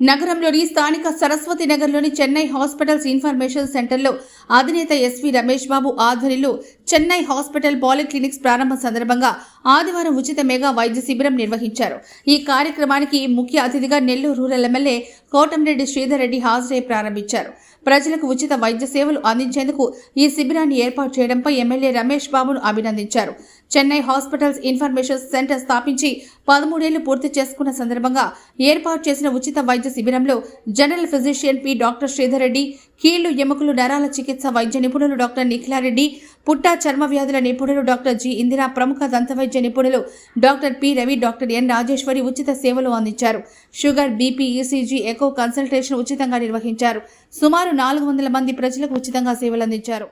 నగరంలోని స్థానిక సరస్వతి నగర్లోని చెన్నై హాస్పిటల్స్ ఇన్ఫర్మేషన్ సెంటర్లో అధినేత ఎస్వి రమేష్ బాబు ఆధ్వర్యంలో చెన్నై హాస్పిటల్ పాలిక్లినిక్స్ ప్రారంభ సందర్భంగా ఆదివారం ఉచిత మెగా వైద్య శిబిరం నిర్వహించారు. ఈ కార్యక్రమానికి ముఖ్య అతిథిగా నెల్లూరు రూరల్ ఎమ్మెల్యే కోటంరెడ్డి శ్రీధర్ రెడ్డి హాజరై ప్రారంభించారు. ప్రజలకు ఉచిత వైద్య సేవలు అందించేందుకు ఈ శిబిరాన్ని ఏర్పాటు చేయడంపై ఎమ్మెల్యే రమేష్ బాబును అభినందించారు. చెన్నై హాస్పిటల్స్ ఇన్ఫర్మేషన్ సెంటర్ స్థాపించి పదమూడేళ్ళు పూర్తి చేసుకున్న సందర్భంగా ఏర్పాటు చేసిన ఉచిత వైద్య శిబిరంలో general physician P doctor Sridhar Reddy కీళ్ళు ఎముకలు నరాల చికిత్స వైద్య నిపుణులు డాక్టర్ నిఖిలారెడ్డి పుట్టా చర్మ వ్యాధుల నిపుణులు డాక్టర్ జి ఇందిరా ప్రముఖ దంతవైద్య నిపుణులు doctor P Ravi doctor N Rajeswari ఉచిత సేవలు అందించారు. Sugar BP ECG echo consultation ఉచితంగా నిర్వహించారు. సుమారు నాలుగు వందల మంది ప్రజలకు ఉచితంగా సేవలు అందించారు.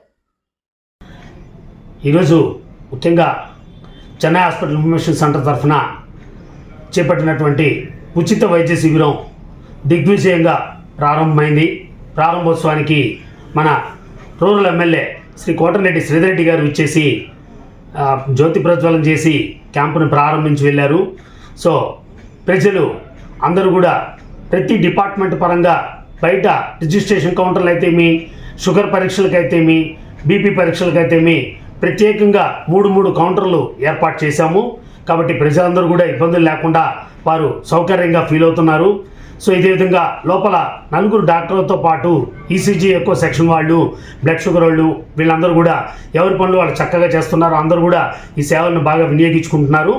ఈరోజు ముఖ్యంగా చెన్నై హాస్పిటల్ ఇన్ఫర్మేషన్ సెంటర్ తరఫున చేపట్టినటువంటి ఉచిత వైద్య శిబిరం దిగ్విజయంగా ప్రారంభమైంది. ప్రారంభోత్సవానికి మన రూరల్ ఎమ్మెల్యే శ్రీ కోటరెడ్డి శ్రీధరెడ్డి గారు ఇచ్చేసి జ్యోతి ప్రజ్వలం చేసి క్యాంపును ప్రారంభించి వెళ్ళారు. సో ప్రజలు అందరూ కూడా ప్రతి డిపార్ట్మెంట్ పరంగా బయట రిజిస్ట్రేషన్ కౌంటర్లు అయితేమి షుగర్ పరీక్షలకైతేమి బీపీ పరీక్షలకైతేమి ప్రత్యేకంగా మూడు మూడు కౌంటర్లు ఏర్పాటు చేశాము. కాబట్టి ప్రజలందరూ కూడా ఇబ్బందులు లేకుండా వారు సౌకర్యంగా ఫీల్ అవుతున్నారు. సో ఇదే విధంగా లోపల నలుగురు డాక్టర్లతో పాటు ఈసీజీ ఎక్కువ సెక్షన్ వాళ్ళు బ్లడ్ షుగర్ వాళ్ళు వీళ్ళందరూ కూడా ఎవరి పనులు వాళ్ళు చక్కగా చేస్తున్నారు. అందరూ కూడా ఈ సేవలను బాగా వినియోగించుకుంటున్నారు.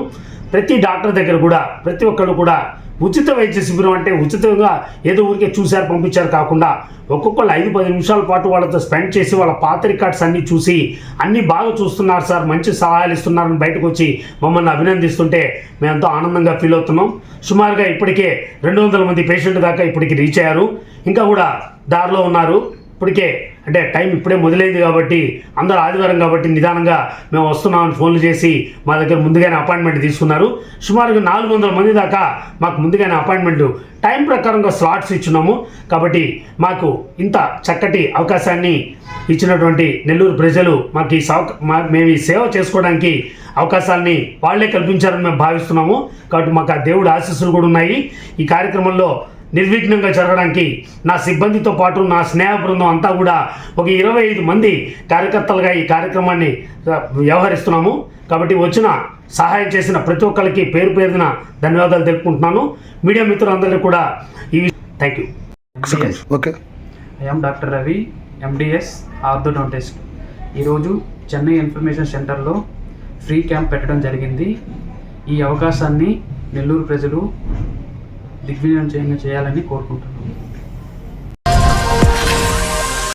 ప్రతి డాక్టర్ దగ్గర కూడా ప్రతి ఒక్కరు కూడా ఉచిత వైద్య శిబిరం అంటే ఉచితంగా ఏదో ఊరికే చూశారు పంపించారు కాకుండా ఒక్కొక్కళ్ళు ఐదు పది నిమిషాల పాటు వాళ్ళతో స్పెండ్ చేసి వాళ్ళ పాత రికార్డ్స్ అన్నీ చూసి అన్నీ బాగా చూస్తున్నారు సార్ మంచి సహాయాలు ఇస్తున్నారని బయటకు వచ్చి మమ్మల్ని అభినందిస్తుంటే మేము ఎంతో ఆనందంగా ఫీల్ అవుతున్నాం. సుమారుగా ఇప్పటికే రెండు వందల మంది పేషెంట్ దాకా ఇప్పటికి రీచ్ అయ్యారు. ఇంకా కూడా దారిలో ఉన్నారు. ఇప్పటికే అంటే టైం ఇప్పుడే మొదలైంది కాబట్టి అందరూ ఆదివారం కాబట్టి నిదానంగా మేము వస్తున్నామని ఫోన్లు చేసి మా దగ్గర ముందుగానే అపాయింట్మెంట్ తీసుకున్నారు. సుమారుగా నాలుగు వందల మంది దాకా మాకు ముందుగానే అపాయింట్మెంట్ టైం ప్రకారంగా స్లాట్స్ ఇచ్చున్నాము. కాబట్టి మాకు ఇంత చక్కటి అవకాశాన్ని ఇచ్చినటువంటి నెల్లూరు ప్రజలు మాకు ఈ సౌక మా- మేము ఈ సేవ చేసుకోవడానికి అవకాశాన్ని వాళ్ళే కల్పించారని మేము భావిస్తున్నాము. కాబట్టి మాకు ఆ దేవుడి ఆశీస్సులు కూడా ఉన్నాయి. ఈ కార్యక్రమంలో నిర్విఘ్నంగా జరగడానికి నా సిబ్బందితో పాటు నా స్నేహ బృందం అంతా కూడా ఒక ఇరవై ఐదు మంది కార్యకర్తలుగా ఈ కార్యక్రమాన్ని వ్యవహరిస్తున్నాము. కాబట్టి వచ్చిన సహాయం చేసిన ప్రతి ఒక్కరికి పేరు పేరున ధన్యవాదాలు తెలుపుకుంటున్నాను. మీడియా మిత్రులందరికీ కూడా ఈ thank you. Okay. I'm doctor Ravi MDS orthodontist ఈరోజు చెన్నై ఇన్ఫర్మేషన్ సెంటర్లో ఫ్రీ క్యాంప్ పెట్టడం జరిగింది. ఈ అవకాశాన్ని నెల్లూరు ప్రజలు దిగ్విజయం చేయాలని కోరుకుంటున్నాను.